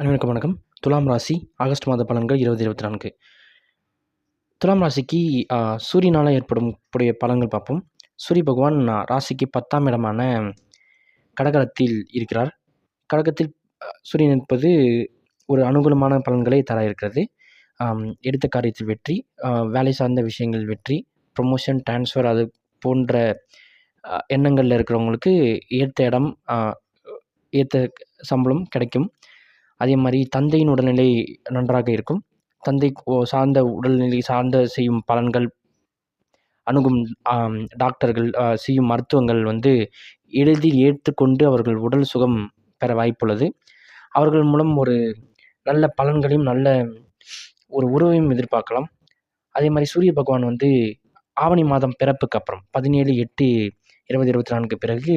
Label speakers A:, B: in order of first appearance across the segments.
A: அனைவருக்கும் வணக்கம். துலாம் ராசி ஆகஸ்ட் மாத பலன்கள் இருபது இருபத்தி நான்கு துலாம் ராசிக்கு சூரியனால் ஏற்படும் கூடிய பலன்கள் பார்ப்போம். சூரிய பகவான் ராசிக்கு பத்தாம் இடமான கடகரத்தில் இருக்கிறார். கடகத்தில் சூரியன் இருப்பது ஒரு அனுகூலமான பலன்களை தர இருக்கிறது. எடுத்த காரியத்தில் வெற்றி வேலை சார்ந்த விஷயங்கள் வெற்றி ப்ரொமோஷன் ட்ரான்ஸ்ஃபர் அது போன்ற எண்ணங்களில் இருக்கிறவங்களுக்கு ஏற்ற இடம் ஏற்ற சம்பளம் கிடைக்கும். அதே மாதிரி தந்தையின் உடல்நிலை நன்றாக இருக்கும். தந்தை சார்ந்த உடல்நிலை சார்ந்த செய்யும் பலன்கள் அணுகும் டாக்டர்கள் செய்யும் மருத்துவங்கள் வந்து எளிதில் ஏற்றுக்கொண்டு அவர்கள் உடல் சுகம் பெற வாய்ப்புள்ளது. அவர்கள் மூலம் ஒரு நல்ல பலன்களையும் நல்ல ஒரு உறவையும் எதிர்பார்க்கலாம். அதே மாதிரி சூரிய பகவான் வந்து ஆவணி மாதம் பிறப்புக்கு அப்புறம் பதினேழு எட்டு இருபது இருபத்தி நான்கு பிறகு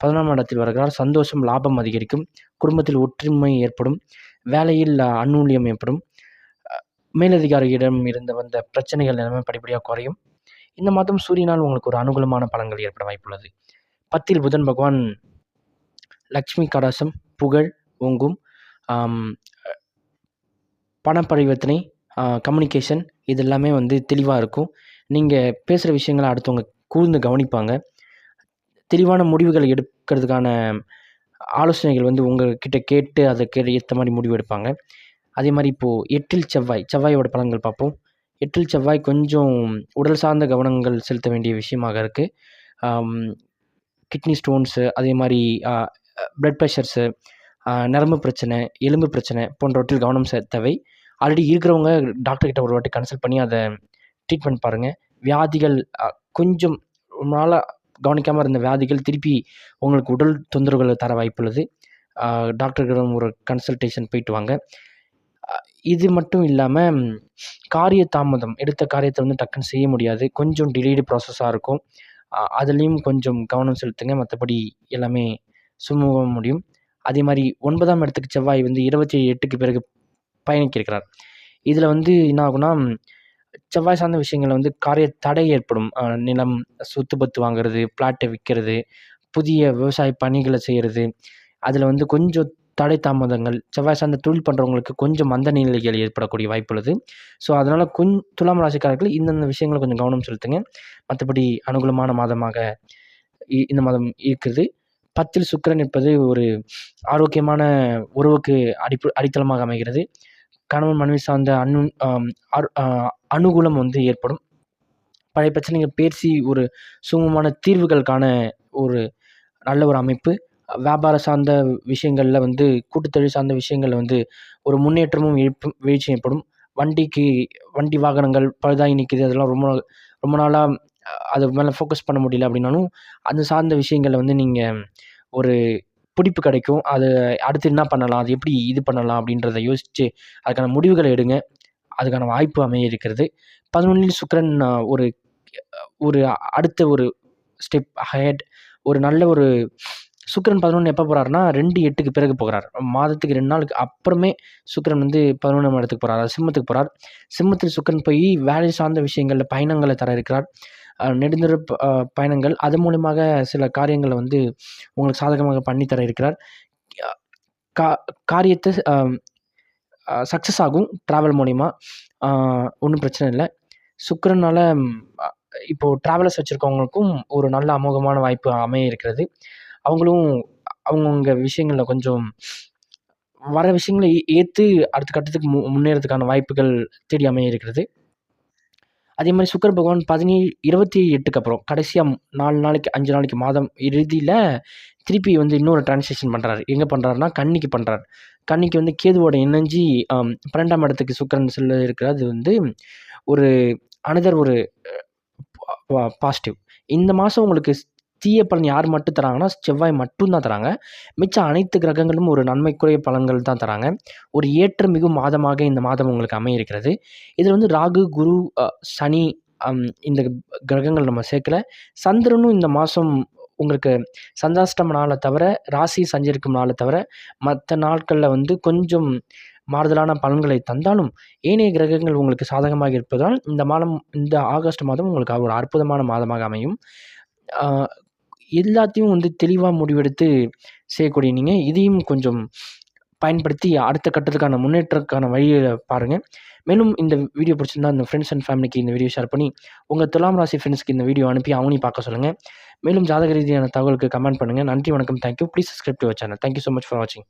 A: பதினொன்றாம் இடத்தில் வருகிறார். சந்தோஷம் லாபம் அதிகரிக்கும். குடும்பத்தில் ஒற்றுமை ஏற்படும். வேலையில் அ, அந்நூல்யம் ஏற்படும். மேலதிகாரியிடம் இருந்து வந்த பிரச்சனைகள் எல்லாமே படிப்படியாக குறையும். இந்த மாதம் சூரியனால் உங்களுக்கு ஒரு அனுகூலமான பலன்கள் ஏற்பட வாய்ப்புள்ளது. பத்தில் புதன் பகவான் லக்ஷ்மி கடாசம் புகழ் ஓங்கும் பண பரிவர்த்தனை கம்யூனிகேஷன் இது எல்லாமே வந்து தெளிவாக இருக்கும். நீங்கள் பேசுகிற விஷயங்களை அடுத்தவங்க கூர்ந்து கவனிப்பாங்க. தெளிவான முடிவுகள் எடுக்கிறதுக்கான ஆலோசனைகள் வந்து உங்கள்கிட்ட கேட்டு அதுக்கு ஏற்ற மாதிரி முடிவு எடுப்பாங்க. அதே மாதிரி இப்போது எட்டில் செவ்வாய் செவ்வாயோட பலன்கள் பார்ப்போம். எட்டில் செவ்வாய் கொஞ்சம் உடல் சார்ந்த கவனங்கள் செலுத்த வேண்டிய விஷயமாக இருக்குது கிட்னி ஸ்டோன்ஸு அதே மாதிரி ப்ளட் ப்ரெஷர்ஸு நரம்பு பிரச்சனை எலும்பு பிரச்சனை போன்றவற்றில் கவனம் செ தேவை. ஆல்ரெடி இருக்கிறவங்க டாக்டர்கிட்ட ஒரு வாட்டி கன்சல்ட் பண்ணி அதை ட்ரீட்மெண்ட் பாருங்கள் வியாதிகள் கொஞ்சம் ரொம்ப நாளாக கவனிக்காமல் இருந்த வியாதிகள் திருப்பி உங்களுக்கு உடல் தொந்தரவுகளை தர வாய்ப்புள்ளது. டாக்டர்களிடம் ஒரு கன்சல்டேஷன் போயிட்டு வாங்க. இது மட்டும் இல்லாமல் காரிய தாமதம் எடுத்த காரியத்தை வந்து டக்குன்னு செய்ய முடியாது. கொஞ்சம் டிலேடு ப்ராசஸாக இருக்கும். அதுலேயும் கொஞ்சம் கவனம் செலுத்துங்க. மற்றபடி எல்லாமே சுமூகமாக முடியும். அதே மாதிரி ஒன்பதாம் இடத்துக்கு செவ்வாய் வந்து இருபத்தி எட்டுக்கு பிறகு பயணிக்க இருக்கிறார். இதில் வந்து என்ன ஆகுனா செவ்வாய் சார்ந்த விஷயங்களில் வந்து காரிய தடை ஏற்படும். நிலம் சொத்து பத்து வாங்குறது பிளாட்டை விற்கிறது புதிய விவசாய பணிகளை செய்கிறது அதில் வந்து கொஞ்சம் தடை தாமதங்கள் செவ்வாய் சார்ந்த தொழில் பண்ணுறவங்களுக்கு கொஞ்சம் மந்த நிலைகள் ஏற்படக்கூடிய வாய்ப்புள்ளது ஸோ அதனால் கொஞ் துலாம் ராசிக்காரர்கள் இந்தந்த விஷயங்களை கொஞ்சம் கவனம் செலுத்துங்க. மற்றபடி அனுகூலமான மாதமாக இ- இந்த மாதம் இருக்குது. பத்தில் சுக்கிரன் இருப்பது ஒரு ஆரோக்கியமான உறவுக்கு அடிப்பு அடித்தளமாக அமைகிறது. கணவன் மனைவி சார்ந்த அனு அரு- அனுகூலம் வந்து ஏற்படும். பழைய பிரச்சனைகள் பேசி ஒரு சுமூகமான தீர்வுகளுக்கான ஒரு நல்ல ஒரு அமைப்பு. வியாபார சார்ந்த விஷயங்களில் வந்து கூட்டுத்தொழில் சார்ந்த விஷயங்களில் வந்து ஒரு முன்னேற்றமும் எழுப்பும் வீழ்ச்சி ஏற்படும். வண்டிக்கு வண்டி வாகனங்கள் பழுதாகி நிற்கிது அதெல்லாம் ரொம்ப நாள் ரொம்ப நாளாக அது மேலே ஃபோக்கஸ் பண்ண முடியல அப்படின்னாலும் அது சார்ந்த விஷயங்களில் வந்து நீங்கள் ஒரு பிடிப்பு கிடைக்கும். அது அடுத்து என்ன பண்ணலாம்? அது எப்படி இது பண்ணலாம்? அப்படின்றத யோசித்து அதுக்கான முடிவுகளை எடுங்க. அதுக்கான வாய்ப்பு அமைய இருக்கிறது. பதினொன்றில் சுக்கரன் ஒரு ஒரு அடுத்த ஒரு ஸ்டெப் ஹெட் ஒரு நல்ல ஒரு சுக்கரன் பதினொன்று எப்போ போகிறாருன்னா ரெண்டு எட்டுக்கு பிறகு போகிறார். மாதத்துக்கு ரெண்டு நாளுக்கு அப்புறமே சுக்கரன் வந்து பதினொன்றாம் இடத்துக்கு போகிறார் சிம்மத்துக்கு போகிறார் சிம்மத்தில் சுக்கிரன் போய் வேலை சார்ந்த விஷயங்களில் பயணங்களை தர இருக்கிறார். நெடுந்தூர பயணங்கள். அது மூலயமாக சில காரியங்களை வந்து உங்களுக்கு சாதகமாக பண்ணி தர இருக்கிறார். கா காரியத்தை சக்ஸஸ் ஆகும் ட்ராவல் மூலிமா ஒன்றும் பிரச்சனை இல்லை. சுக்கரனால் இப்போது ட்ராவலர்ஸ் வச்சுருக்கவங்களுக்கும் ஒரு நல்ல அமோகமான வாய்ப்பு அமைய இருக்கிறது. அவங்களும் அவங்கவுங்க விஷயங்களில் கொஞ்சம் வர விஷயங்களை ஏற்று அடுத்த கட்டத்துக்கு மு முன்னேறதுக்கான வாய்ப்புகள் தேடி அமைய இருக்கிறது. அதே மாதிரி சுக்கர பகவான் பதினேழு இருபத்தி எட்டுக்கு அப்புறம் கடைசியாக நாலு நாளைக்கு அஞ்சு நாளைக்கு மாதம் இறுதியில் திருப்பி வந்து இன்னொரு டிரான்சேக்ஷன் பண்ணுறாரு எங்கே பண்ணுறாருனா கன்னிக்கு பண்ணுறாரு கன்னிக்கு வந்து கேதுவோட இணைஞ்சி பன்னெண்டாம் இடத்துக்கு சுக்கரன் செல்ல இருக்கிறது வந்து ஒரு அனதர் ஒரு பாசிட்டிவ் இந்த மாதம் உங்களுக்கு தீய பலன் யார் மட்டும் தராங்கன்னா செவ்வாய் மட்டும்தான் தராங்க. மிச்சம் அனைத்து கிரகங்களும் ஒரு நன்மைக்குரிய பலன்கள் தான் தராங்க. ஒரு ஏற்ற மிகும் மாதமாக இந்த மாதம் உங்களுக்கு அமைய இருக்கிறது இதில் வந்து ராகு குரு சனி இந்த கிரகங்கள் நம்ம சேர்க்கல. சந்திரனும் இந்த மாதம் உங்களுக்கு சந்தாஷ்டம நாளை தவிர ராசி சஞ்சரிக்கும் நாளை தவிர மற்ற நாட்களில் வந்து கொஞ்சம் மாறுதலான பலன்களை தந்தாலும் ஏனைய கிரகங்கள் உங்களுக்கு சாதகமாக இருப்பதால் இந்த மாதம் இந்த ஆகஸ்ட் மாதம் உங்களுக்கு ஒரு அற்புதமான மாதமாக அமையும். எல்லாத்தையும் வந்து தெளிவாக முடிவெடுத்து செய்யக்கூடிய நீங்கள் இதையும் கொஞ்சம் பயன்படுத்தி அடுத்த கட்டத்துக்கான முன்னேற்றத்துக்கான வழியை பாருங்கள் மேலும் இந்த வீடியோ பிடிச்சிருந்தா இந்த ஃப்ரெண்ட்ஸ் அண்ட் ஃபேமிலிக்கு இந்த வீடியோ ஷேர் பண்ணி உங்கள் துலாம் ராசி ஃப்ரெண்ட்ஸ்க்கு இந்த வீடியோ அனுப்பி அவனையும் பார்க்க சொல்லுங்கள் மேலும் ஜாதக ரீதியான தகவலுக்கு கமெண்ட் பண்ணுங்கள் நன்றி வணக்கம் thank you please subscribe to channel thank you so much for வாட்சிங்